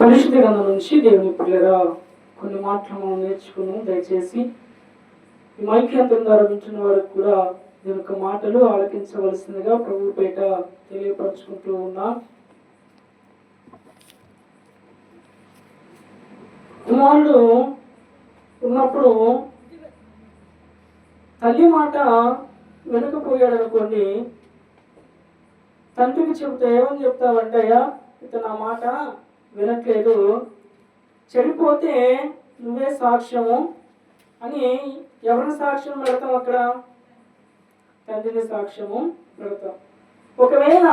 పరిశుద్ధ గ్రంథం నుంచి దేవుని పిల్లగా కొన్ని మాటలు మనం నేర్చుకున్నాం. దయచేసి ఈ మైక్యంత్రం ద్వారా వింటున్న వారికి కూడా దీని యొక్క మాటలు ఆలకించవలసిందిగా ప్రభు పేట తెలియపరచుకుంటూ ఉన్నా. కుమారుడు ఉన్నప్పుడు తల్లి మాట వెనుకపోయాడు అనుకోండి తండ్రికి చెబితే ఏమని చెప్తావంటయ్యా ఇతను నా మాట వినట్లేదు చెడిపోతే నువ్వే సాక్ష్యము అని ఎవరి సాక్ష్యం పెడతాం అక్కడ? తండ్రిని సాక్ష్యము పెడతాం. ఒకవేళ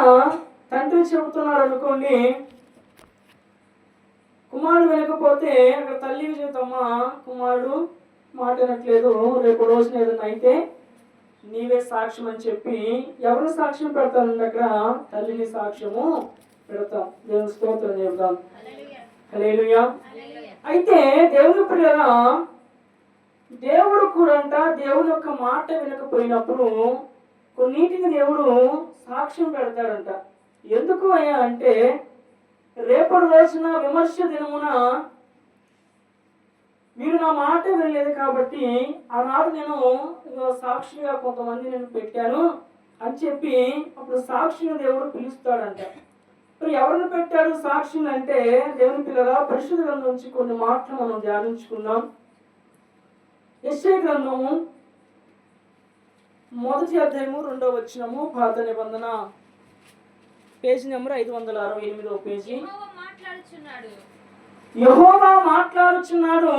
తండ్రి చెబుతున్నాడు అనుకోండి కుమారుడు వినకపోతే అక్కడ తల్లి విజయతమ్మ కుమారుడు మాట వినట్లేదు రేపు రోజున ఏదైనా అయితే నీవే సాక్ష్యం అని చెప్పి ఎవరు సాక్ష్యం పెడతానండి అక్కడ? తల్లిని సాక్ష్యము పెడతాం. దేవుని స్తోత్రం చెబుతాం. హల్లెలూయా అయితే దేవుని పిల్లరా దేవుడు కూడా అంట దేవుని యొక్క మాట వినకపోయినప్పుడు కొన్నిటిని దేవుడు సాక్ష్యం పెడతాడంట. ఎందుకు అయ్యా అంటే రేపటి రోజున విమర్శ దినమున మీరు నా మాట వినలేదు కాబట్టి ఆనాడు నేను సాక్షిగా కొంతమంది నేను పెట్టాను అని చెప్పి అప్పుడు సాక్షిని దేవుడు పిలుస్తాడంట. మరి ఎవరిని పెట్టాడు సాక్షిని అంటే దేవుని పిల్లల పరిశుద్ధ గ్రంథం నుంచి కొన్ని మాటలు మనం ధ్యానించుకుందాం. యశ్ఐ గ్రంథము మొదటి అధ్యాయము రెండో వచ్చినము పాత నిబంధన. పేజీ నెంబర్ ఐదు వందల అరవై ఎనిమిదో పేజీ. యెహోవా మాట్లాడుచున్నాడు.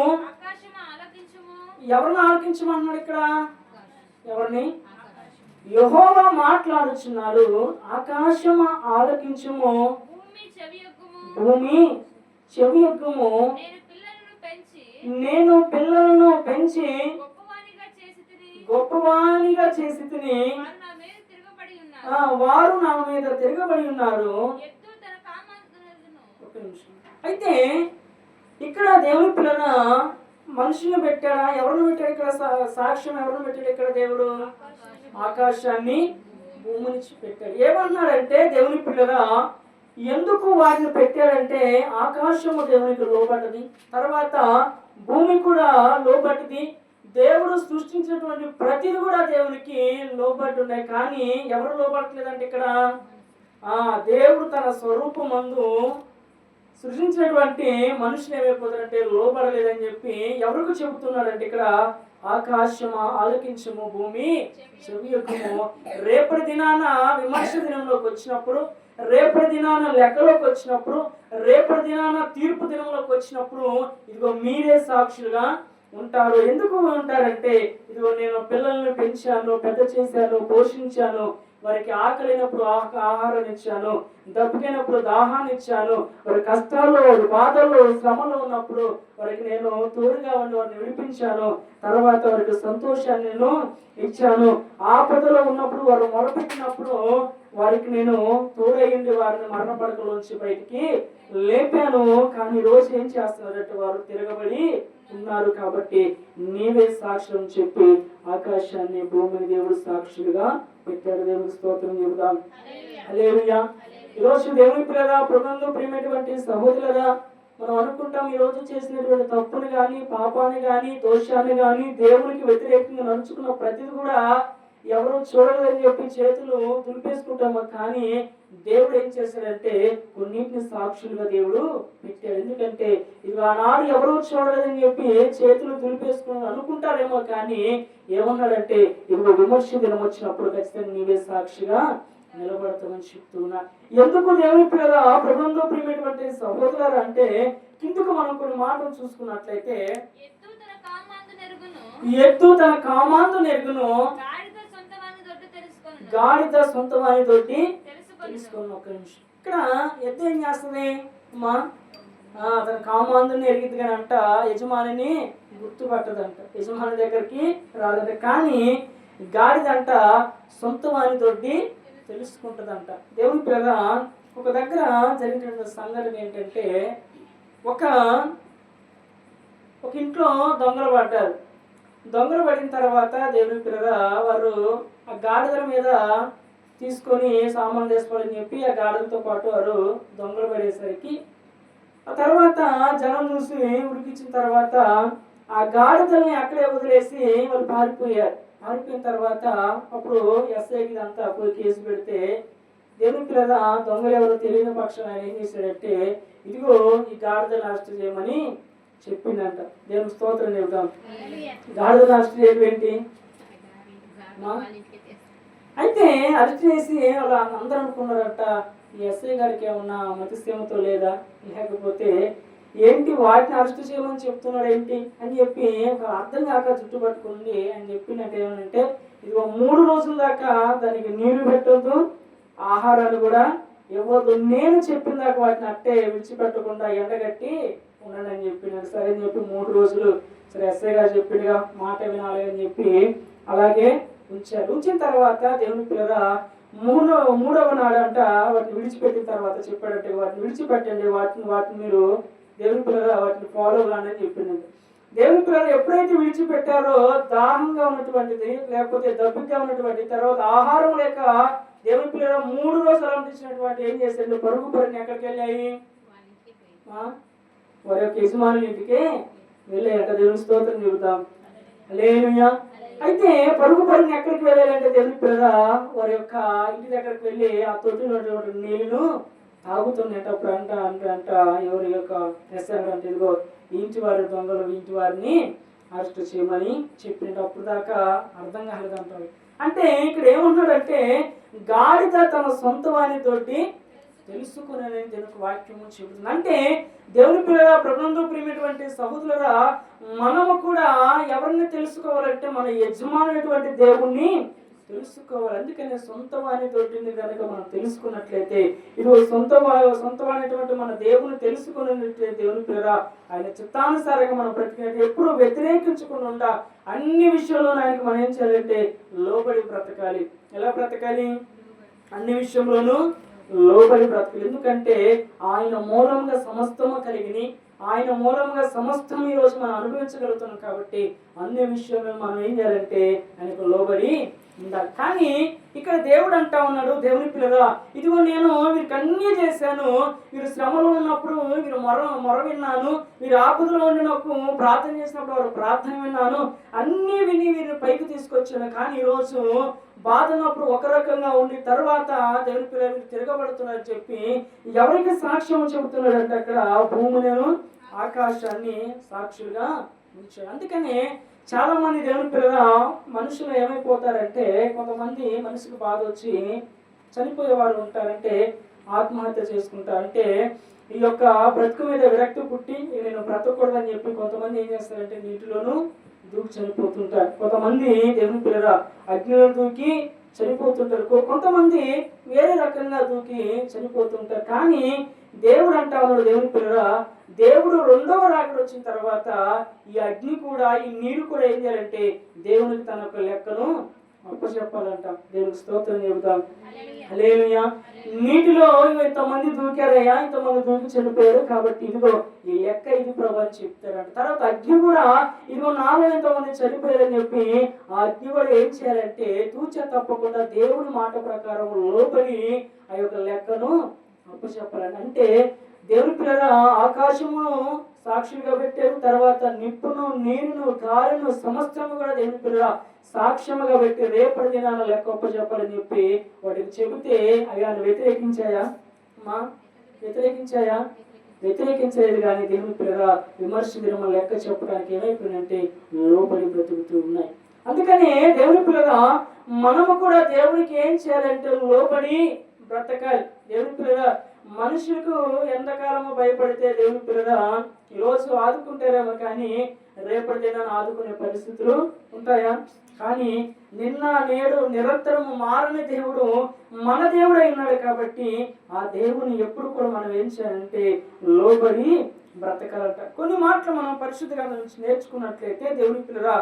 ఎవరిని ఆలకించమన్నాడు ఇక్కడ? ఎవరిని? యహోవా మాట్లాడుచున్నాడు ఆకాశము ఆలకించుము. భూమి చెవి యొక్కము నేను పిల్లలను పెంచి గొప్పవానిగా చేసి తిని వారు నా మీద తిరగబడి ఉన్నారు. అయితే ఇక్కడ దేవుని పిల్లన మనుషులను పెట్టాడా? ఎవరిని పెట్టాడు ఇక్కడ? సాక్ష్యం ఎవరిని పెట్టాడు ఇక్కడ దేవుడు? ఆకాశాన్ని భూమిని పెట్టాడు. ఏమన్నాడంటే దేవుని పిల్లగా ఎందుకు వాటిని పెట్టాడంటే ఆకాశము దేవునికి లోబడ్డది తర్వాత భూమి కూడా లోబడ్డది దేవుడు సృష్టించినటువంటి ప్రతిది కూడా దేవునికి లోబడి ఉన్నాయి కానీ ఎవరు లోబడట్లేదంటే ఇక్కడ? ఆ దేవుడు తన స్వరూపమందు సృష్టించినటువంటి మనుషులు ఏమైపోతారంటే లోబడలేదని చెప్పి ఎవరికి చెబుతున్నాడంటే ఇక్కడ? ఆకాశము ఆలకించము భూమి చెవి రేపటి దినాన విమర్శ దినంలోకి వచ్చినప్పుడు రేపటి దినాన లెక్కలోకి వచ్చినప్పుడు రేపటి దినాన తీర్పు దినంలోకి వచ్చినప్పుడు ఇదిగో మీరే సాక్షులుగా ఉంటారు. ఎందుకు ఉంటారంటే ఇదిగో నేను పిల్లల్ని పెంచాను పెద్ద చేశాను పోషించాను వారికి ఆకలినప్పుడు ఆహారం ఇచ్చాను దప్పికైనప్పుడు దాహాన్ని ఇచ్చాను వారి కష్టాల్లో వారి బాధల్లో శ్రమలో ఉన్నప్పుడు వారికి నేను తోడుగా ఉండి వారిని విడిపించాను. తర్వాత వారికి సంతోషాన్ని నేను ఇచ్చాను. ఆపదలో ఉన్నప్పుడు వారు మొరపెట్టినప్పుడు వారికి నేను తోడయ్యండి వారిని మరణ పడకలోంచి బయటికి లేపాను. కానీ ఈ రోజు ఏం చేస్తున్నారంటే వారు తిరగబడి ఉన్నారు కాబట్టి నీవే సాక్ష్యం చెప్పి ఆకాశాన్ని భూమిని దేవుడు సాక్షులుగా పెట్టాడు. దేవుడు స్తోత్రం చెబుదాం. హల్లెలూయా. ఈరోజు దేవుని పిల్లరా ప్రభుత్వం ప్రియమైనటువంటి సహోదరులరా మనం అనుకుంటాం ఈ రోజు చేసినటువంటి తప్పుని కానీ పాపాన్ని కానీ దోషాన్ని కానీ దేవునికి వ్యతిరేకంగా నడుచుకున్న ప్రతిది కూడా ఎవరు చూడలేదని చెప్పి చేతులు దులిపేసుకుంటాము? కానీ దేవుడు ఏం చేశాడంటే కొన్నింటిని సాక్షులుగా దేవుడు పెట్టాడు. ఎందుకంటే ఇది ఆనాడు ఎవరు చూడలేదని చెప్పి చేతులు దులిపేసుకుని అనుకుంటారేమో కానీ ఏమన్నాడంటే ఇప్పుడు విమర్శ దినం వచ్చినప్పుడు ఖచ్చితంగా నీవే సాక్షిగా నిలబడతామని చెప్తున్నా ఎందుకు దేవుని పిల్లల ప్రభుత్వంలో ప్రియమైనటువంటి సహోదరులు అంటే కిందకు మనం కొన్ని మాటలు చూసుకున్నట్లయితే ఎత్తు తన కామాంతు నెరుగును ఎత్తు తన కామాందు నెరుగును గాడిద సొంతవాని దొడ్డు తెలుసుకొను గాడిద సొంత వారి తోటి తెలుసుకొను ఒక నిమిషం. ఇక్కడ ఎద్దు ఏం చేస్తుంది? అమ్మా తన కామాందుని ఎరిగిద్ది కానీ అంట యజమానిని గుర్తుపట్టదంట. యజమాని దగ్గరికి రాదంట కానీ గాడిదంట సొంత వాని తోటి తెలుసుకుంటదంట. దేవుని పిల్లగా ఒక దగ్గర జరిగినటువంటి సంఘటన ఏంటంటే ఒక ఒక ఇంట్లో దొంగలు పడ్డారు. దొంగలు పడిన తర్వాత దేవుని పిల్లగా వారు ఆ గాడిదల మీద తీసుకొని సామాన్ తీసుకోవాలని చెప్పి ఆ గాడిదలతో పాటు వారు దొంగలు పడేసరికి ఆ తర్వాత జనం చూసి ఉడికించిన తర్వాత ఆ గాడిదల్ని అక్కడే వదిలేసి వాళ్ళు పారిపోయారు. పారిపోయిన తర్వాత అప్పుడు ఎస్ఐకి ఇదంతా పోయి కేసు పెడితే దేవుని పిల్లల దొంగలు ఎవరో తెలియని పక్షం ఆయన ఏం చేశాడంటే ఇదిగో ఈ గాడిదలు అరెస్ట్ చేయమని చెప్పిందంట. దేవుని స్తోత్రం చెబుతాం గాడిదలు అరెస్ట్ చేయడం ఏంటి? అయితే అరెస్ట్ చేసి వాళ్ళ అందరూ అనుకున్నారట ఈ ఎస్ఐ గారికి ఏమన్నా మతిస్థేమతో లేదా? లేకపోతే ఏంటి వాటిని అరెస్ట్ చేయమని చెప్తున్నాడు ఏంటి? అని చెప్పి ఒక అర్థం కాక చుట్టుపట్టుకుంది అని చెప్పినట్టు ఏమనంటే ఒక మూడు రోజుల దాకా దానికి నీళ్ళు పెట్టొద్దు ఆహారాలు కూడా ఇవ్వద్దు నేను చెప్పిన దాకా వాటిని అట్టే విడిచిపెట్టకుండా ఎండగట్టి ఉండండి అని చెప్పినాడు. సరే అని చెప్పి మూడు రోజులు సరే ఎస్ఐ గారు చెప్పినగా మాట వినాలి అని చెప్పి అలాగే ఉంచారు ఉంచిన తర్వాత దేవుని పిల్లల మూడో మూడవ నాడంట వాటిని విడిచిపెట్టిన తర్వాత చెప్పాడంటే వాటిని విడిచిపెట్టండి. వాటిని వాటిని మీరు దేవుని పిల్లల వాటిని ఫాలో కాని అని చెప్పిందండి దేవుని పిల్లలు ఎప్పుడైతే విడిచిపెట్టారో దాహంగా ఉన్నటువంటిది లేకపోతే దప్పిగా ఉన్నటువంటి తర్వాత ఆహారం లేక దేవుని పిల్లల మూడు రోజులు అలంటించినటువంటి ఏం చేశారు పరుగు పరుగు ఎక్కడికి వెళ్ళాయి? మరి వారి యొక్క యజమానుల ఇంటికి వెళ్ళాయంట దేవుని స్తోత్రం చెబుతాం. లేనుయా అయితే పరుగు పరుగుని ఎక్కడికి వెళ్ళాలంటే దేవుని పిల్ల వారి యొక్క ఇంటి దగ్గరికి వెళ్ళి ఆ తొట్టి ఉన్నటువంటి నీళ్ళను తాగుతున్నట్టు అంట అంట అంట ఎవరి యొక్క రెస్టారెంట్ అంటే ఇదిగో ఇంటి వారి దొంగలు ఇంటి వారిని అరెస్ట్ చేయమని చెప్పినప్పుడు దాకా అర్థం కాలేదంటారు అంటే ఇక్కడ ఏమంటున్నాడంటే గాడిద తన సొంత వాణితోటి తెలుసుకునే దేవునికి వాక్యము చెబుతుంది. అంటే దేవుని పిల్లల ప్రభుత్వంలో ప్రియమైనటువంటి సహోదరుల మనము కూడా ఎవరిని తెలుసుకోవాలంటే మన యజమానైనటువంటి దేవుణ్ణి తెలుసుకోవాలి. అందుకనే సొంత తోటిని కనుక మనం తెలుసుకున్నట్లయితే ఇది సొంత సొంతమైనటువంటి మన దేవుని తెలుసుకున్నట్లయితే దేవుని పిల్లల ఆయన చిత్తానుసారంగా మనం బ్రతికినట్టు ఎప్పుడు వ్యతిరేకించకుండా అన్ని విషయంలో ఆయనకు మనం ఏం చేయాలంటే లోబడి బ్రతకాలి. ఎలా బ్రతకాలి? అన్ని విషయంలోనూ లోబడి బ్రతకాలి. ఎందుకంటే ఆయన మూలంగా సమస్తము కలిగిని ఆయన మూలంగా సమస్తం ఈ రోజు మనం అనుభవించగలుగుతున్నాం కాబట్టి అన్ని విషయంలో మనం ఏం చేయాలంటే ఆయనకు లోబడి ఉండాలి. కానీ ఇక్కడ దేవుడు అంటా ఉన్నాడు దేవుని పిల్లగా ఇదిగో నేను వీరికి అన్నీ చేశాను. వీరు శ్రమలో ఉన్నప్పుడు వీరు మొర మొర విన్నాను. వీరు ఆపదలో ఉండి నాకు ప్రార్థన చేసినప్పుడు వారు ప్రార్థన విన్నాను. అన్నీ విని వీరిని పైకి తీసుకొచ్చాను. కానీ ఈరోజు బాధనప్పుడు ఒక రకంగా ఉండి తర్వాత దేవుని పిల్లలు తిరగబడుతున్నాడు చెప్పి ఎవరికి సాక్ష్యం చెబుతున్నాడంటే అక్కడ భూమి నేను ఆకాశాన్ని సాక్షులుగా ఉంచాడు అందుకని చాలా మంది దేవుని పిల్లల మనుషులు ఏమైపోతారంటే కొంతమంది మనిషికి బాధ వచ్చి చనిపోయేవారు ఉంటారంటే ఆత్మహత్య చేసుకుంటారంటే ఈ యొక్క బ్రతుకు మీద విరక్తి పుట్టి నేను బ్రతకూడదని చెప్పి కొంతమంది ఏం చేస్తారంటే నీటిలోనూ దూకి చనిపోతుంటారు. కొంతమంది దేవుని పిల్లల అగ్నిలో దూకి చనిపోతుంటారు. కొంతమంది వేరే రకంగా దూకి చనిపోతుంటారు. కానీ దేవుడు అంటా ఉన్నాడు దేవుని పిల్లల దేవుడు రెండవ రాకడ వచ్చిన తర్వాత ఈ అగ్ని కూడా ఈ నీరు కూడా ఏం చేయాలంటే దేవునికి తన యొక్క లెక్కను అప్పచెప్పాలంట దేవునికి స్తోత్రం చెబుతాం. హల్లెలూయా. నీటిలో ఇంతమంది దూకారయ్యా ఇంతమంది దూకి చనిపోయారు. కాబట్టి ఇదిగో ఈ లెక్క ఇది ప్రభు అని చెప్తారంట. తర్వాత అగ్ని కూడా ఇదిగో నాలో ఎంతమంది చనిపోయారని చెప్పి ఆ అగ్ని కూడా ఏం చేయాలంటే తూచ తప్పకుండా దేవుడి మాట ప్రకారం లోపలి ఆ యొక్క లెక్కను అప్పచెప్పాలంట అంటే దేవుని పిల్లల ఆకాశమును సాక్షిగా పెట్టారు. తర్వాత నిప్పును నీరును గాలిను సమస్తము కూడా దేవుని పిల్లల సాక్ష్యముగా పెట్టి రేపటి దినాల లెక్క ఒప్పచెప్పాలని చెప్పి వాటికి చెబితే అవి ఆయన వ్యతిరేకించాయా? మా వ్యతిరేకించాయా? వ్యతిరేకించలేదు కానీ దేవుని పిల్లల విమర్శ దినమ లెక్క చెప్పడానికి ఏమైపోయినంటే లోబడి బ్రతుకుతూ ఉన్నాయి. అందుకని దేవుని పిల్లల మనము కూడా దేవునికి ఏం చేయాలంటే లోబడి బ్రతకాలి. దేవుని పిల్లల మనుషులకు ఎంతకాలము భయపడితే దేవుని పిల్లల ఈరోజు ఆదుకుంటారేమో కానీ రేపటి దినాన్ని ఆదుకునే పరిస్థితులు ఉంటాయా? కానీ నిన్న నేడు నిరంతరము మారని దేవుడు మన దేవుడు ఉన్నాడు కాబట్టి ఆ దేవుని ఎప్పుడు కూడా మనం ఏం చేయాలంటే లోబడి బ్రతకాలంట. కొన్ని మాటలు మనం పరిశుద్ధ గ్రంథం నుంచి నేర్చుకున్నట్లయితే దేవుని పిల్లరా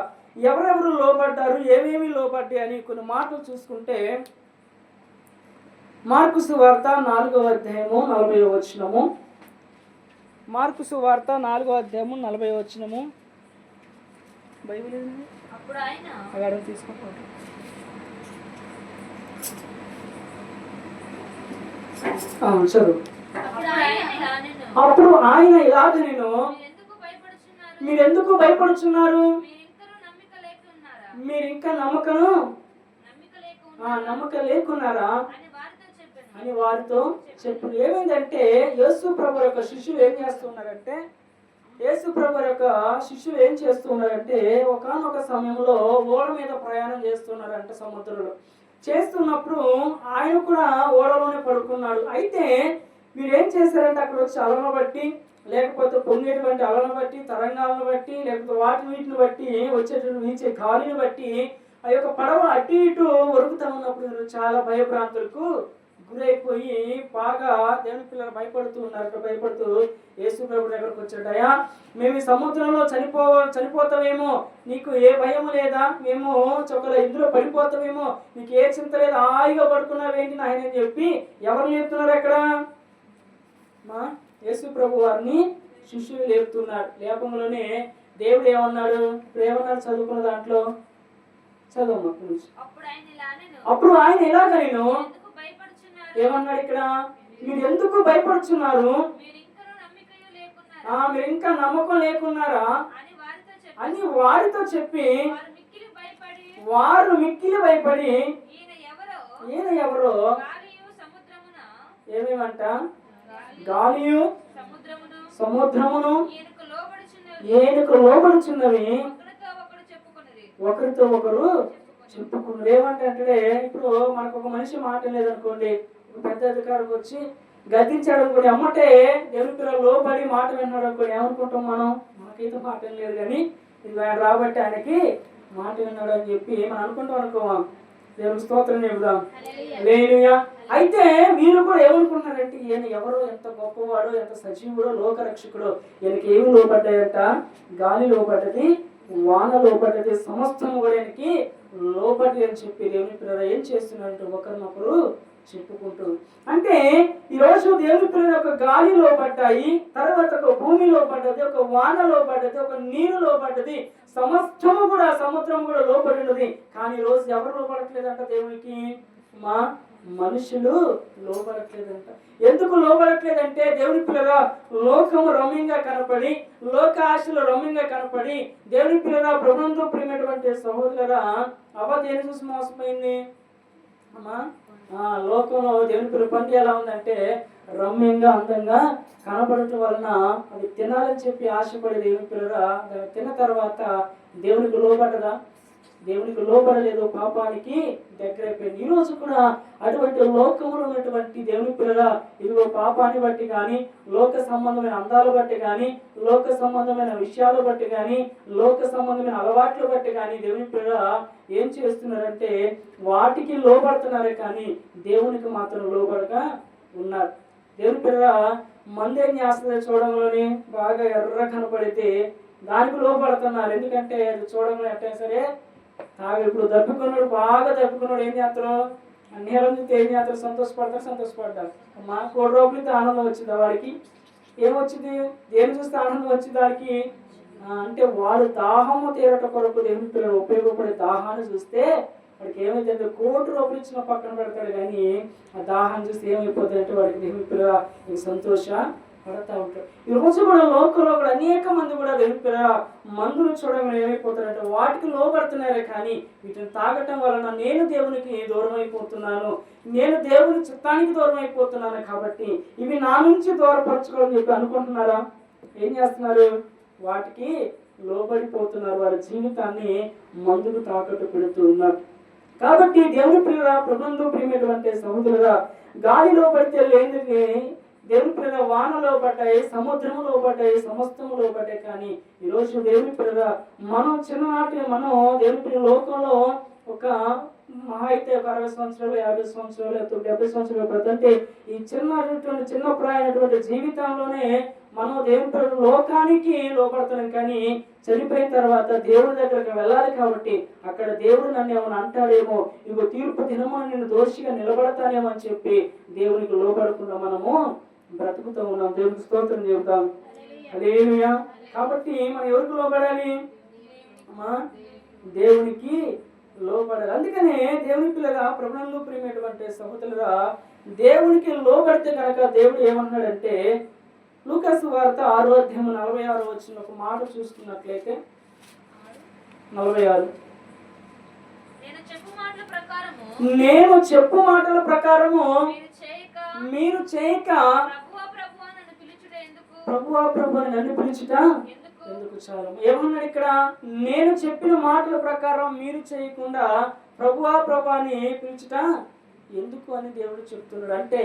ఎవరెవరు లోబడ్డారు ఏమేమి లోబడ్డాయి అని కొన్ని మాటలు చూసుకుంటే మార్కు సువార్త నాలుగవ అధ్యాయము నలభై వచనము. మార్కు సువార్త నాలుగో అధ్యాయము నలభై వచనము. బైబిల్ ఏంది? అప్పుడు ఆయన అక్కడ తీసుకుంటాం చదువు. అప్పుడు ఆయన ఇలాగ నేను మీరెందుకు భయపడుచున్నారు? మీరు ఇంకా నమ్మకను నమ్మిక నమ్మకం లేకున్నారా? అని వారితో చెప్పు. ఏమైందంటే యేసు ప్రభు యొక్క శిష్యులు ఏం చేస్తున్నారంటే యేసు ప్రభు యొక్క శిష్యులు ఏం చేస్తున్నారంటే ఒకానొక సమయంలో ఓడ మీద ప్రయాణం చేస్తున్నారంట సముద్రంలో. చేస్తున్నప్పుడు ఆయన కూడా ఓడలోనే పడుకున్నాడు. అయితే మీరు ఏం చేశారంటే అక్కడ వచ్చి అలను బట్టి లేకపోతే పొంగేటువంటి అలను బట్టి తరంగాలను బట్టి లేకపోతే వాటి వీటిని బట్టి వచ్చేటువంటి వీచే గాలిని బట్టి ఆ యొక్క పడవ అటు ఇటు ఉరుకుతా ఉన్నప్పుడు చాలా భయభ్రాంతులకు గురైపోయి బాగా దేవుని పిల్లలు భయపడుతూ ఉన్నారు. భయపడుతూ యేసు ప్రభు దగ్గరకు వచ్చాడయా మేము ఈ సముద్రంలో చనిపో చనిపోతామేమో? నీకు ఏ భయం లేదా? మేము చొక్కల ఇందులో పడిపోతామేమో? నీకు ఏ చింత లేదు? హాయిగా పడుకున్నావేంటి అని చెప్పి ఎవరు లేపుతున్నారు అక్కడ? మా యేసు ప్రభు వారిని శిష్యులు లేపుతున్నాడు లేపంలోనే దేవుడు ఏమన్నాడు? ఇప్పుడు ఏమన్నాడు చదువుకున్న దాంట్లో? చదువు అప్పుడు ఆయన ఆయన ఎలాగ నేను ఏమన్నాడు ఇక్కడ? మీరు ఎందుకు భయపడుచున్నారు? ఆ మీరు ఇంకా నమ్మకం లేకున్నారా? అని వారితో చెప్పి వారు మిక్కిలి భయపడి ఈయన ఎవరో? ఏమేమంట? గాలియు సముద్రమును ఏనుకు లోబడుచున్నవి ఒకరితో ఒకరు చెప్పుకున్నారు ఏమంటే ఇప్పుడు మనకు ఒక మనిషి మాట లేదనుకోండి పెద్ద అధికారికి వచ్చి గద్దించాడు అనుకోండి అమ్మటే దేవుని పిల్లలు లోబడి మాట విన్నాడు అనుకోండి ఏమనుకుంటాం మనం? మనకైతే మాట లేదు కానీ ఇది ఆయన రాబట్టి ఆయనకి మాట విన్నాడు అని చెప్పి మనం అనుకుంటాం అనుకోమా దేవునికి స్తోత్రం చెబుదాం. లేనుయా అయితే వీరు కూడా ఏమనుకుంటున్నారంటే ఈయన ఎవరో ఎంత గొప్పవాడో ఎంత సజీవుడో లోకరక్షకుడో ఈయనకి ఏమి లోపడ్డాయట గాలి లోపడ్డది వాన లోపడ్డది సమస్తము కూడా ఈయనకి లోపడి అని చెప్పి దేవుని పిల్లలు ఏం చేస్తున్నట్టు ఒకరినొకరు చెప్పుకుంటూ అంటే ఈ రోజు దేవుని పిల్లలు ఒక గాలి లోపడ్డాయి తర్వాత ఒక భూమి లోపడ్డది ఒక వాన లోపడ్డది ఒక నీరు లోపడ్డది సమస్తము కూడా సముద్రం కూడా లోపడినది కానీ రోజు ఎవరు లోపడట్లేదంట దేవునికి? మా మనుషులు లోపడట్లేదంట. ఎందుకు లోపడట్లేదంటే దేవుని పిల్లల లోకము రమ్యంగా కనపడి లోక ఆశలు రమ్యంగా కనపడి దేవుని పిల్లల బ్రహ్మంతో ప్రియమైనటువంటి సహోదరుల అవ దేని చూసి మోసపోయింది? లోకంలో దేవుని పిల్ల ఎలా ఉందంటే రమ్యంగా అందంగా కనపడటం వలన అది తినాలని చెప్పి ఆశపడి దేవుని పిల్లరా తిన్న తర్వాత దేవునికి లోబడదా? దేవునికి లోబడలేదు పాపానికి దగ్గరైపోయింది. ఈ రోజు కూడా అటువంటి లోకములో ఉన్నటువంటి దేవుని పిల్లల ఇదిగో పాపాన్ని బట్టి కానీ లోక సంబంధమైన అందాలు బట్టి కానీ లోక సంబంధమైన విషయాలు బట్టి కానీ లోక సంబంధమైన అలవాట్లు బట్టి కానీ దేవుని పిల్లల ఏం చేస్తున్నారంటే వాటికి లోబడుతున్నారే కానీ దేవునికి మాత్రం లోబడక ఉన్నారు. దేవుని పిల్లల మందేం చేస్తుంది చూడంలోనే బాగా ఎర్ర కనపడితే దానికి లోపడుతున్నారు ఎందుకంటే అది చూడంలో ఎట్టయినా సరే తాగు ఇప్పుడు దప్పుకున్నాడు బాగా దప్పుకున్నాడు ఏం చేస్తారు నేరం చూస్తే ఏం చేస్తారు సంతోషపడతారు సంతోషపడ్డారు మా కోటి రూపాయలతో ఆనందం వచ్చింది వాడికి. ఏమొచ్చింది? దేని చూస్తే ఆనందం వచ్చింది వాడికి? అంటే వాడు దాహము తీరట కొరకు దేవుని పిల్లలు ఉపయోగపడే దాహాన్ని చూస్తే వాడికి ఏమైందంటే కోటి రూపాయలు ఇచ్చిన పక్కన పెడతాడు. కానీ ఆ దాహాన్ని చూస్తే ఏమైపోతుంది అంటే వాడికి దేవుని పిల్లల సంతోష పడతా ఉంటారు ఈ రోజు కూడా లోకంలో కూడా అనేక మంది కూడా దేవుని మందులు చూడడం ఏమైపోతారంటే వాటికి లోపడుతున్నారే కానీ వీటిని తాగటం వలన నేను దేవునికి దూరం అయిపోతున్నాను నేను దేవుని చిత్తానికి దూరం అయిపోతున్నాను కాబట్టి ఇవి నా నుంచి దూరపరచుకోవాలని చెప్పి అనుకుంటున్నారా? ఏం చేస్తున్నారు? వాటికి లోబడిపోతున్నారు. వారి జీవితాన్ని మందుకు తాకట్టు పెడుతూ ఉన్నారు కాబట్టి దేవుని ప్రియుల ప్రభుత్వం ప్రియమైనటువంటి సహోదరుల గాలిలో పడితే లేని దేవుని పిల్లల వానలో పడ్డాయి సముద్రంలో పడ్డాయి సమస్తంలో పడ్డాయి. కానీ ఈరోజు దేవుని పిల్లల మనం చిన్ననాటి మనం దేవుని పిల్లల లోకంలో ఒక మహా అయితే ఒక అరవై సంవత్సరాలు యాభై సంవత్సరాలు లేకపోతే డెబ్బై సంవత్సరాలు బ్రతంటే ఈ చిన్నటువంటి చిన్న ప్రాయమైనటువంటి జీవితంలోనే మనం దేవుని పిల్లల లోకానికి లోపడుతున్నాం కానీ చనిపోయిన తర్వాత దేవుడి దగ్గరకు వెళ్ళాలి కాబట్టి అక్కడ దేవుడు నన్ను ఏమైనా అంటాడేమో ఇగో తీర్పు దినమో నేను దోషిగా నిలబడతానేమో అని చెప్పి దేవునికి లోపడకుండా మనము బ్రతుకుతూ ఉన్నాం. దేవునికి స్తోత్రం చెబుతాం. హల్లెలూయా. కాబట్టి మనం ఎవరికి లోబడాలి? అమ్మా దేవునికి లోబడాలి. అందుకనే దేవుని పిల్లగా ప్రభుత్వంలో ప్రియమైనటువంటి సహోదరులుగా దేవునికి లోబడితే కనుక దేవుడు ఏమన్నాడంటే లూకాసు వార్త ఆరో అధ్యాయం నలభై ఆరు వచ్చిన ఒక మాట చూసుకున్నట్లయితే నలభై ఆరు. నేను చెప్పు మాటల ప్రకారము మీరు చేయక ప్రభువా ప్రభు అని నన్ను పిలుచుట ఎందుకు? చాలు? ఏమన్నాడు ఇక్కడ? నేను చెప్పిన మాటల ప్రకారం మీరు చేయకుండా ప్రభువా ప్రభు అని పిలుచుట ఎందుకు అని దేవుడు చెప్తున్నాడు. అంటే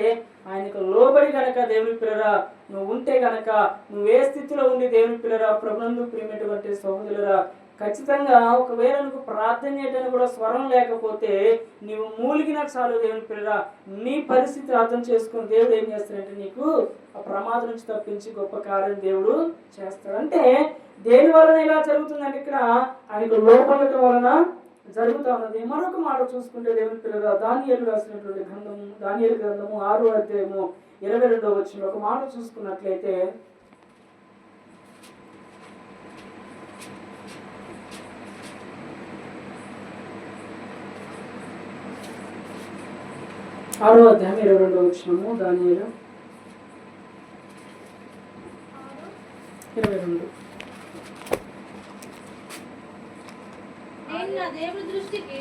ఆయనకు లోబడి గనక దేవుని పిల్లరా నువ్వు ఉంటే గనక నువ్వు ఏ స్థితిలో ఉండి దేవుని పిల్లరా ప్రభునందు ప్రియమైనటువంటి సహోదరులరా ఖచ్చితంగా ఒకవేళ నువ్వు ప్రార్థన చేయడానికి కూడా స్వరం లేకపోతే నీవు మూలిగినా చాలు దేవుని పిల్లరా. నీ పరిస్థితి అర్థం చేసుకుని దేవుడు ఏం చేస్తాడంటే నీకు ఆ ప్రమాదం నుంచి తప్పించి గొప్ప కార్యం దేవుడు చేస్తాడు అంటే దేని వలన ఇలా జరుగుతుందంటే ఇక్కడ ఆయనకు లోపడటం వలన జరుగుతా ఉన్నది. మరొక మాట చూసుకుంటే దేవుని పిల్లరా దానియలు రాసినటువంటి గ్రంథము దానియలు గ్రంథము ఆరో అధ్యాయము ఇరవై రెండో వచ్చిన ఒక మాట చూసుకున్నట్లయితే ఆరో అధ్యాయం ఇరవై రెండో వచ్చినము దానియేలు ఇరవై రెండు నేను నా దేవుని దృష్టికి?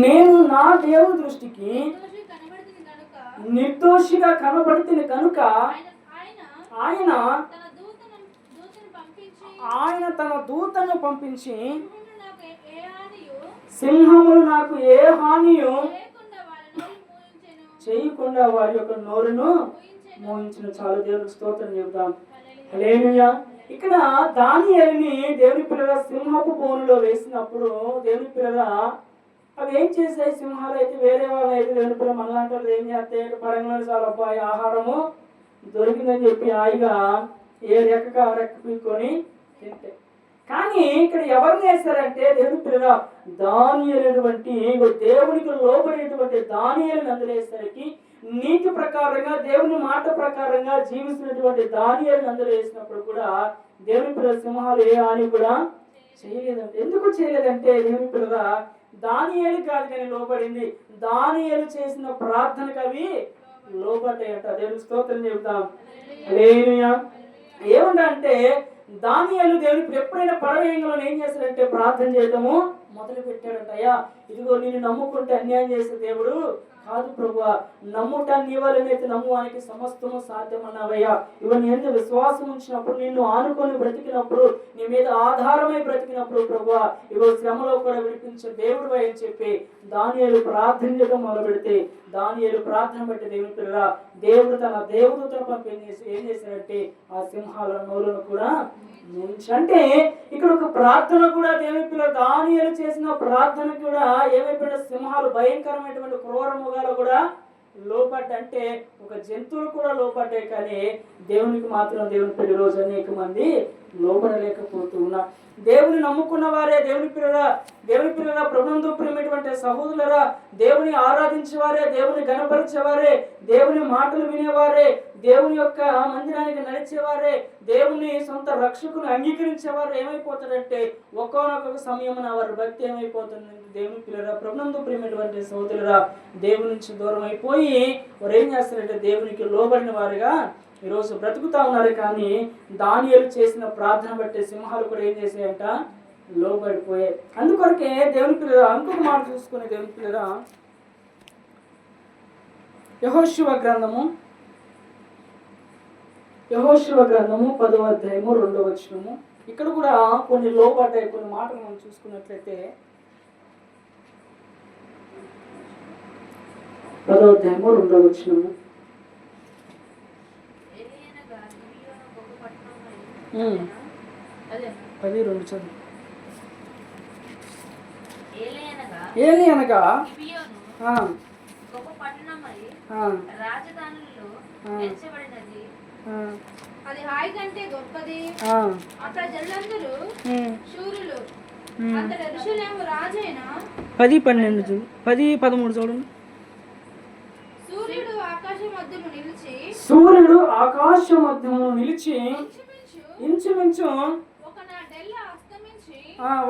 నేను నా దేవుని దృష్టికి దోషి కనబడుతుంది కనుక. నిర్దోషిగా ఆయన ఆయన తన దూతను పంపించి సింహములు నాకు ఏ హానియు? చేయకుండా వారి యొక్క నోరును మోహించిన చాలా. దేవునికి స్తోత్రం చెబుతాం హల్లెలూయా. ఇక్కడ దానియేలుని దేవుని పిల్లల సింహపు బోనులో వేసినప్పుడు దేవుని పిల్లల అవి ఏం చేసాయి సింహాలు అయితే వేరే వాళ్ళు అయితే దేవుని పిల్లలు మనలాంటి వాళ్ళు ఏం చేస్తాయి? పరంగా చాలా అబ్బాయి ఆహారము దొరికిందని చెప్పి హాయిగా ఏ రెక్క ఆ రెక్క పీక్కొని తింటాయి. కానీ ఇక్కడ ఎవరిని వేస్తారంటే దేవుని పిల్లల. దాని అనేటువంటి దేవునికి లోబడినటువంటి దాని అందులో వేసరికి నీతి ప్రకారంగా దేవుని మాట ప్రకారంగా జీవిస్తున్నటువంటి దానియాలను అందులో వేసినప్పుడు కూడా దేవుని పిల్లల సింహాలు ఏ హాని కూడా చేయలేదంటే. ఎందుకు చేయలేదంటే దేవుని పిల్లల దానియేలు కాదు కానీ లోబడింది. దానియేలు చేసిన ప్రార్థనకు అవి లోబడ్డాయట. దేవుని స్తోత్రం చెబుతాం. హల్లెలూయా. దానియాలు దేవుడు ఇప్పుడు ఎప్పుడైనా పడవేయంలో ఏం చేశాడంటే ప్రార్థన చేయటము మొదలు పెట్టాడంట అయ్యా ఇదిగో నేను నమ్ముకుంటే అన్యాయం చేసే దేవుడు కాదు ప్రభు నమ్ముట నీ వలనైతే నమ్మువానికి సమస్తము సాధ్యమన్నావయ్యా. ఇవన్నీ ఎంత విశ్వాసం ఉంచినప్పుడు నిన్ను ఆనుకొని బ్రతికినప్పుడు నీ మీద ఆధారమై బ్రతికినప్పుడు ప్రభు ఇగో శ్రమలో కూడా విడిపించే దేవుడు అని చెప్పి దానియలు ప్రార్థన చేయడం మొదలు పెడితే దానియలు ప్రార్థన బట్టి దేవుని పిల్లల దేవుడు తన దేవుడితో పంపి ఏం చేసి ఏం చేశాడంటే ఆ సింహాల నోరును కూడా అంటే ఇక్కడ ఒక ప్రార్థన కూడా దేవుని పిల్లల దానియలు చేసిన ప్రార్థన కూడా ఏమైపోయిన సింహాలు భయంకరమైనటువంటి క్రూరముగా మృగాలు కూడా లోపడ్డంటే ఒక జంతువులు కూడా లోపడ్డాయి కానీ దేవునికి మాత్రం దేవుని పెళ్ళి రోజు అనేక మంది లోపడలేకపోతూ ఉన్నా దేవుని నమ్ముకున్న వారే దేవుని పిల్లల దేవుని పిల్లల ప్రభుత్వం ప్రేమటువంటి సహోదరులరా దేవుని ఆరాధించేవారే దేవుని గణపరిచేవారే దేవుని మాటలు వినేవారే దేవుని యొక్క మందిరానికి నడిచేవారే దేవుని సొంత రక్షకుని అంగీకరించేవారు ఏమైపోతారంటే ఒక్కొనొక్క సమయమున వారి భక్తి ఏమైపోతుంది? దేవుని పిల్లరా ప్రభునందు ప్రేమటువంటి సహోదరులరా దేవుని నుంచి దూరం అయిపోయి వారు ఏం చేస్తారంటే దేవునికి లోబడిన వారుగా ఈరోజు బ్రతుకుతా ఉన్నారు. కానీ దానియలు చేసిన ప్రార్థన బట్టి సింహాలు కూడా ఏం చేసాయంట లోబడిపోయాయి. అందుకొరకే దేవుని పిల్లల ఇంకొక మాట చూసుకునే దేవుని పిల్లల యహోశివ గ్రంథము యహోశివ గ్రంథము పదవ అధ్యాయము రెండవ వచనము. ఇక్కడ కూడా కొన్ని లోపడ్డాయి కొన్ని మాటలు మనం చూసుకున్నట్లయితే పదవ అధ్యాయము. మరి. అదే పది రెండు చదువు. ఏలి అనగా? అది హాయి కంటే గొప్పది. అక్కడ జనులందరూ శూరులు. పది పన్నెండు పది పదమూడు చూడండి సూర్యుడు ఆకాశం మధ్యము నిలిచి సూర్యుడు ఆకాశ మధ్యమును నిలిచి ఇంచుమించు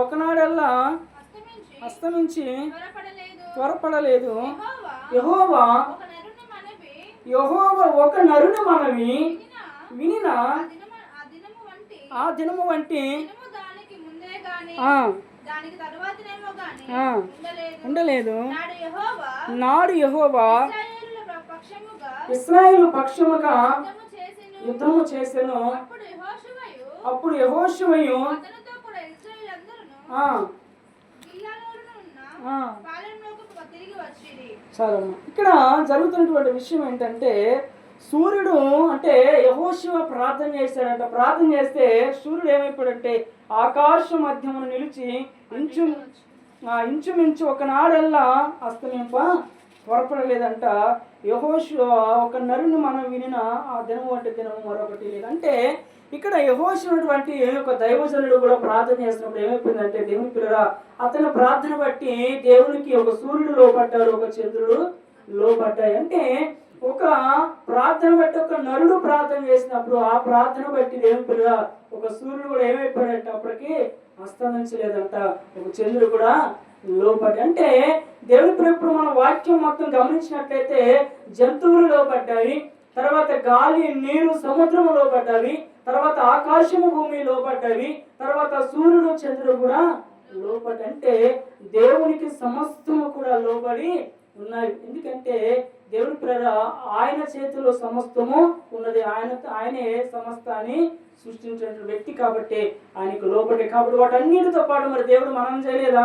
ఒకనాడల్లా అస్తమించి త్వరపడలేదు. యెహోవా యహోవా ఒక నరుని మనవి వినిన? ఆ దినము వంటి ఉండలేదు. నాడు యెహోవా ఇస్రాయేలు పక్షముగా యుద్ధము చేసెను. అప్పుడు యహోశివయు చాలమ్మా ఇక్కడ జరుగుతున్నటువంటి విషయం ఏంటంటే సూర్యుడు అంటే యహోశివ ప్రార్థన చేశాడంట. ప్రార్థన చేస్తే సూర్యుడు ఏమైపోయాడంటే ఆకాశ మధ్యమును నిలిచి ఇంచు ఆ ఇంచుమించు ఒకనాడల్లా అస్తమింప త్వరపడలేదంట యహోశివ ఒక నరుని మనం వినిన ఆ దినము వంటి దినము మరొకటి లేదంటే ఇక్కడ యహోశివటువంటి ఒక దైవజనుడు కూడా ప్రార్థన చేసినప్పుడు ఏమైపోయిందంటే దేవుని పిల్లరా అతని ప్రార్థన బట్టి దేవునికి ఒక సూర్యుడు లోపడ్డాడు ఒక చంద్రుడు లోపడ్డాయి అంటే ఒక ప్రార్థన బట్టి ఒక నరుడు ప్రార్థన చేసినప్పుడు ఆ ప్రార్థన బట్టి దేవుని పిల్లరా ఒక సూర్యుడు కూడా ఏమైపోయాడంటే అప్పటికి అస్తమించలేదంట. ఒక చంద్రుడు కూడా లోపడ్డాయి అంటే దేవుని ప్రభుత్వం మన వాక్యం మొత్తం గమనించినట్లయితే జంతువులు లోపడ్డాయి తర్వాత గాలి నీరు సముద్రము లోపడ్డవి తర్వాత ఆకాశము భూమి లోపడ్డవి తర్వాత సూర్యుడు చంద్రుడు కూడా లోపడి అంటే దేవునికి సమస్తము కూడా లోబడి ఉన్నాయి. ఎందుకంటే దేవుని ప్రేర ఆయన చేతిలో సమస్తము ఉన్నది. ఆయన ఆయనే సమస్తాన్ని సృష్టించిన వ్యక్తి కాబట్టి ఆయనకు లోపడే కాబట్టి వాటన్నిటితో పాటు మరి దేవుడు మనం చేయలేదా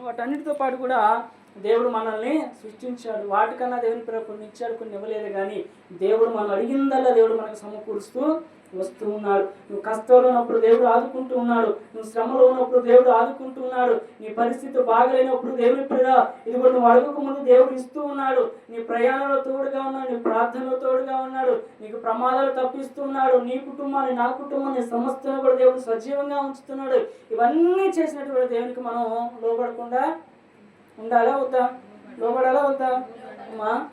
వాటన్నిటితో పాటు కూడా దేవుడు మనల్ని సృష్టించాడు. వాటికన్నా దేవుని ప్రేమ కొన్ని ఇచ్చాడు కొన్ని ఇవ్వలేదు కానీ దేవుడు మనం అడిగిందల్లా దేవుడు మనకు సమకూరుస్తూ వస్తూ ఉన్నాడు. నువ్వు కష్టంలో ఉన్నప్పుడు దేవుడు ఆదుకుంటూ ఉన్నాడు. నువ్వు శ్రమలో ఉన్నప్పుడు దేవుడు ఆదుకుంటూ ఉన్నాడు. నీ పరిస్థితి బాగలేనప్పుడు దేవుని ప్రేర ఇదిగో నువ్వు అడగక ముందు దేవుడు ఇస్తూ ఉన్నాడు. నీ ప్రయాణంలో తోడుగా ఉన్నాడు. నీ ప్రార్థనలో తోడుగా ఉన్నాడు. నీకు ప్రమాదాలు తప్పిస్తూ ఉన్నాడు. నీ కుటుంబాన్ని నా కుటుంబాన్ని సమస్తను కూడా దేవుడు సజీవంగా ఉంచుతున్నాడు. ఇవన్నీ చేసినటువంటి దేవునికి మనం లోపడకుండా ఉండాలా వద్దా? లోపడాలా వద్దా? అమ్మా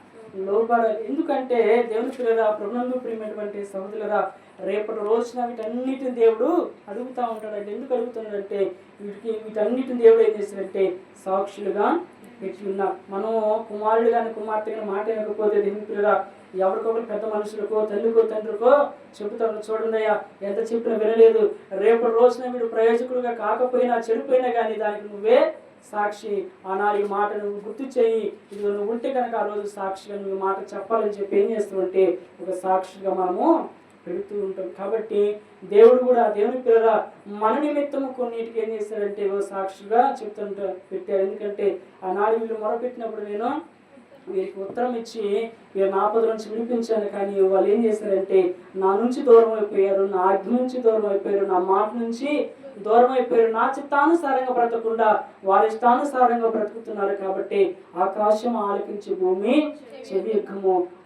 లోబడాలి. ఎందుకంటే దేవుని పిల్లరా ప్రభునందు ప్రియమైనటువంటి సహోదరులరా రేపటి రోజున వీటన్నిటిని దేవుడు అడుగుతా ఉంటాడంటే ఎందుకు అడుగుతున్నాడంటే వీటికి వీటన్నిటిని దేవుడు ఏం చేస్తాడంటే సాక్షులుగా పెట్టి ఉన్నా మనం కుమారుడు కానీ కుమార్తె కానీ మాట వినకపోతే దేవుని పిల్లరా ఎవరికొకరు పెద్ద మనుషులకో తల్లికో తండ్రికో చెబుతాను చూడండి అయ్యా ఎంత చెప్పినా వినలేదు. రేపటి రోజున వీడు ప్రయోజకుడుగా కాకపోయినా చెడిపోయినా కానీ దానికి నువ్వే సాక్షి ఆనాడు ఈ మాట నువ్వు గుర్తు చేయి. ఇది నువ్వు ఉంటే కనుక ఆ రోజు సాక్షిగా నువ్వు మాట చెప్పాలని చెప్పి ఏం చేస్తుంటే ఒక సాక్షిగా మనము పెడుతూ ఉంటాం. కాబట్టి దేవుడు కూడా దేవుని పిల్లల మన నిమిత్తం కొన్నిటికి ఏం చేస్తాడంటే సాక్షిగా చెప్తుంటా పెట్టాడు. ఎందుకంటే ఆనాడు వీళ్ళు మొరపెట్టినప్పుడు నేను వీరికి ఉత్తరం ఇచ్చి వీరు నాపద నుంచి వినిపించాను కానీ వాళ్ళు ఏం చేశారంటే నా నుంచి దూరం అయిపోయారు నా ఆజ్ఞ నుంచి దూరం అయిపోయారు నా మాట నుంచి దూరం అయిపోయారు. నా చిత్తానుసారంగా బ్రతకుండా వారి ఇష్టానుసారంగా బ్రతుకుతున్నారు కాబట్టి ఆకాశం ఆలకించి భూమి చెవి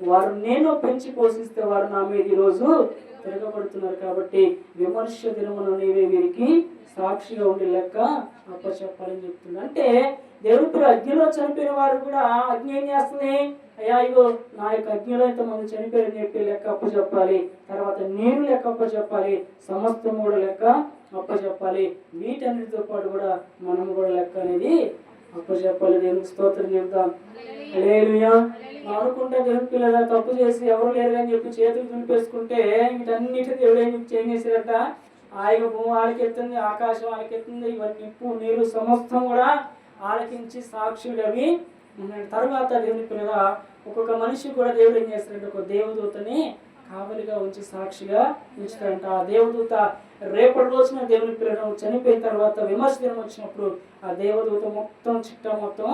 వారు నేను పెంచి పోషిస్తే వారు నా మీద ఈరోజు తిరగబడుతున్నారు కాబట్టి విమర్శ దినమున నీవే వీరికి సాక్షిగా ఉండే లెక్క అప్పచెప్పాలని చెప్తుంది అంటే దేవుడి అగ్నిలో చనిపోయిన వారు కూడా అగ్ని ఏం చేస్తుంది? అయ్యా ఇగో నా యొక్క అగ్నిలో ఇంతమంది చనిపోయారని చెప్పి లెక్క అప్పచెప్పాలి తర్వాత నేను లెక్క అప్పచెప్పాలి సమస్తం కూడా లెక్క అప్పచెప్పాలి వీటన్నిటితో పాటు కూడా మనం కూడా లెక్క అనేది అప్పచెప్పాలి దేవునికి స్తోత్రం చెప్తాం మనం అనుకుంటే దేవుని పిల్లల తప్పు చేసి ఎవరు లేరు అని చెప్పి చేతులు దులిపేసుకుంటే వీటన్నిటి దేవుడు ఏం చేంజ్ చేశారట ఆయన భూమి ఆలకెత్తుంది ఆకాశం ఆలకెత్తుంది ఇవన్నీ నిప్పు నీరు సమస్తం కూడా ఆలకించి సాక్షులవి అవి తర్వాత దేవుని పిల్లల ఒక్కొక్క మనిషి కూడా దేవుడు ఏం చేస్తాడంటే ఒక దేవదూతని కావలిగా ఉంచి సాక్షిగా ఉంచుతాడంట. ఆ దేవదూత రేపటి రోజున దేవుని పిల్లలు చనిపోయిన తర్వాత విమర్శ దినం వచ్చినప్పుడు ఆ దేవదూత మొత్తం చిట్టా మొత్తం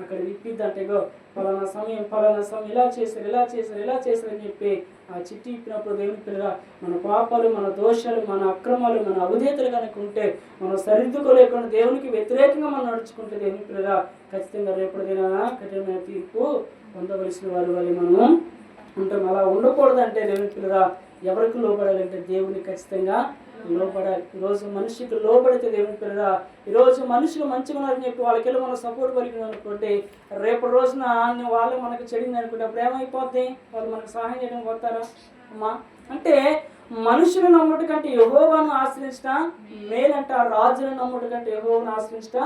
అక్కడ విప్పిద్దంటే. ఇగో పలానా సమయం పలానా సమయం ఇలా చేశారు ఇలా చేశారు ఇలా చేశారు అని చెప్పి ఆ చిట్టి ఇప్పినప్పుడు దేవుని పిల్లగా మన పాపాలు మన దోషాలు మన అక్రమాలు మన అవిధేతలు కనుక ఉంటే మనం సరిదిద్దుకోలేకుండా దేవునికి వ్యతిరేకంగా మనం నడుచుకుంటే దేవుని పిల్లగా ఖచ్చితంగా రేపటిదైనా కఠినమైన తీర్పు పొందవలసిన వారి వల్ల మనము ఉంటాం. అలా ఉండకూడదంటే దేవుని పిల్లగా ఎవరికి లోపడాలంటే దేవుని ఖచ్చితంగా లోబడాలి ఈరోజు మనిషికి లోబడితే దేవుని పిల్లగా ఈరోజు మనుషులు మంచిగా ఉన్నారని చెప్పి వాళ్ళకెళ్ళి మనం సపోర్ట్ పలికిన అనుకుంటే రేపటి రోజున వాళ్ళు మనకు చెడింది అనుకుంటే అప్పుడు ఏమైపోద్ది? వాళ్ళు మనకు సహాయం చేయడానికి పోతారా? అమ్మా అంటే మనుషులు నమ్ముట కంటే యహోవాను ఆశ్రయించట మేలంట రాజులను నమ్ముట కంటే యహోవాను ఆశ్రయించట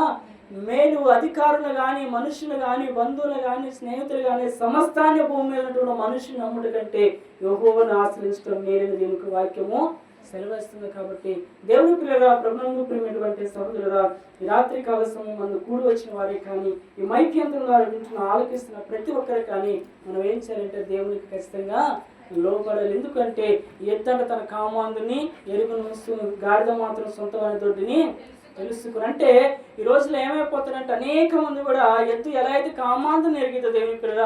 మేలు అధికారులు కానీ మనుషులు కానీ బంధువులు కానీ స్నేహితులు కానీ సమస్తాన్ని భూమి మీద ఉన్నటువంటి మనుషులు నమ్ముట కంటే యహోవాను ఆశ్రయించడం మేలని దేవునికి వాక్యము. సెలవిస్తుంది కాబట్టి దేవుని పిల్లరా ప్రభుత్వం ప్రేమటువంటి సహోదరురా ఈ రాత్రి కాల సమయం మందు కూడి వచ్చిన వారే కానీ ఈ మైక్యంత్రం ద్వారా వింటున్న ఆలకిస్తున్న ప్రతి ఒక్కరు కానీ మనం ఏం చేయాలంటే దేవునికి ఖచ్చితంగా లోపడాలి ఎందుకంటే ఎద్దంట తన కామాందుని ఎరుగును గాడిద మాత్రం సొంతమైన దొడ్డిని తెలుసుకుని అంటే ఈ రోజులో ఏమైపోతారంటే అనేక మంది కూడా ఎత్తు ఎలా అయితే కామాంతం ఎరిగిందో దేవుని పిల్లల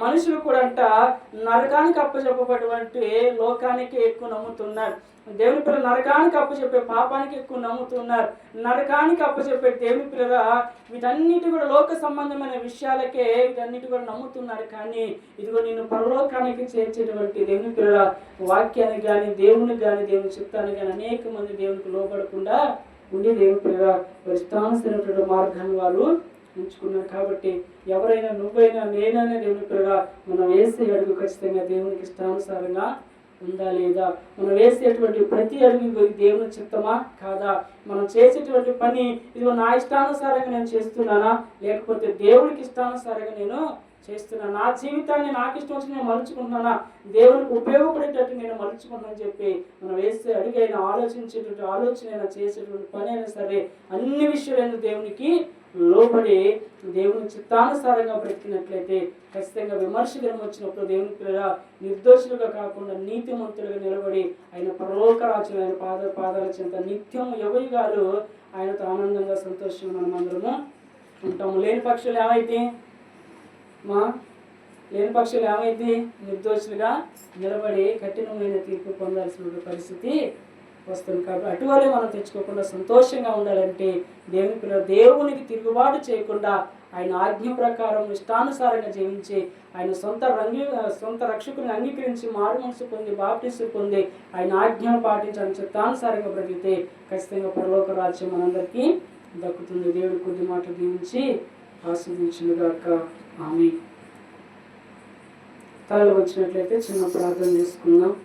మనుషులు కూడా అంట నరకానికి అప్పచెప్పబడినటువంటి లోకానికి ఎక్కువ నమ్ముతున్నారు. దేవుని పిల్లలు నరకానికి అప్పచెప్పే పాపానికి ఎక్కువ నమ్ముతున్నారు. నరకానికి అప్పచెప్పే దేవుని పిల్లల వీటన్నిటి కూడా లోక సంబంధమైన విషయాలకే వీటన్నిటి కూడా నమ్ముతున్నారు. కానీ ఇదిగో నేను పరలోకానికి చేర్చేటువంటి దేవుని పిల్లల వాక్యానికి కానీ దేవునికి కానీ దేవుని చిత్తానికి కానీ అనేక మంది దేవునికి లోపడకుండా ఉండి దేవుని పిల్లల పరిస్థానమైనటువంటి మార్గాన్ని వారు ఉంచుకున్నారు. కాబట్టి ఎవరైనా నువ్వైనా నేనైనా దేవుని పిల్లల మనం వేసే అడుగు ఖచ్చితంగా దేవునికి ఇష్టానుసారంగా ఉందా లేదా? మనం వేసేటువంటి ప్రతి అడుగు దేవుని చిత్తమా? కాదా? మనం చేసేటువంటి పని ఇదిగో నా ఇష్టానుసారంగా నేను చేస్తున్నానా? లేకపోతే దేవుడికి ఇష్టానుసారంగా నేను చేస్తున్నా. నా జీవితాన్ని నాకు ఇష్టం వచ్చి నేను మలుచుకుంటున్నానా? దేవునికి ఉపయోగపడేటట్టు నేను మలుచుకుంటున్నాను చెప్పి మనం వేస్తే అడిగైనా ఆలోచించేటువంటి ఆలోచన అయినా చేసేటువంటి పని అయినా సరే అన్ని విషయాలైన దేవునికి లోబడి దేవుని చిత్తానుసారంగా బ్రతికినట్లయితే ఖచ్చితంగా విమర్శకరం వచ్చినప్పుడు దేవుని పిల్లల నిర్దోషులుగా కాకుండా నీతిమంతులుగా నిలబడి ఆయన పరలోక ఆయన పాద పాదాల చెంత నిత్యం యువయుగాలు ఆయనతో ఆనందంగా సంతోషంగా మనం అందరము ఉంటాము. లేని పక్షులు ఏమైతే మా లేని పక్షులు ఏమైంది నిర్దోషులుగా నిలబడి కఠినమైన తీర్పు పొందాల్సిన పరిస్థితి వస్తుంది కాబట్టి అటువలే మనం తెచ్చుకోకుండా సంతోషంగా ఉండాలంటే దేవుని పిల్లలు దేవునికి తిరుగుబాటు చేయకుండా ఆయన ఆజ్ఞ ప్రకారం ఇష్టానుసారంగా జీవించి ఆయన సొంత రంగి సొంత రక్షకుని అంగీకరించి మారు మనసు పొంది బాప్టిస్ పొంది ఆయన ఆజ్ఞను పాటించాలని చిత్తానుసారంగా బ్రతికితే ఖచ్చితంగా పరలోక రాజ్యం మనందరికీ దక్కుతుంది. దేవుడి కొద్ది మాటలు దీవించి ఆస్వాదించుగాక ఆమె. తలలు వచ్చినట్లయితే చిన్న ప్రార్థన చేసుకుందాం.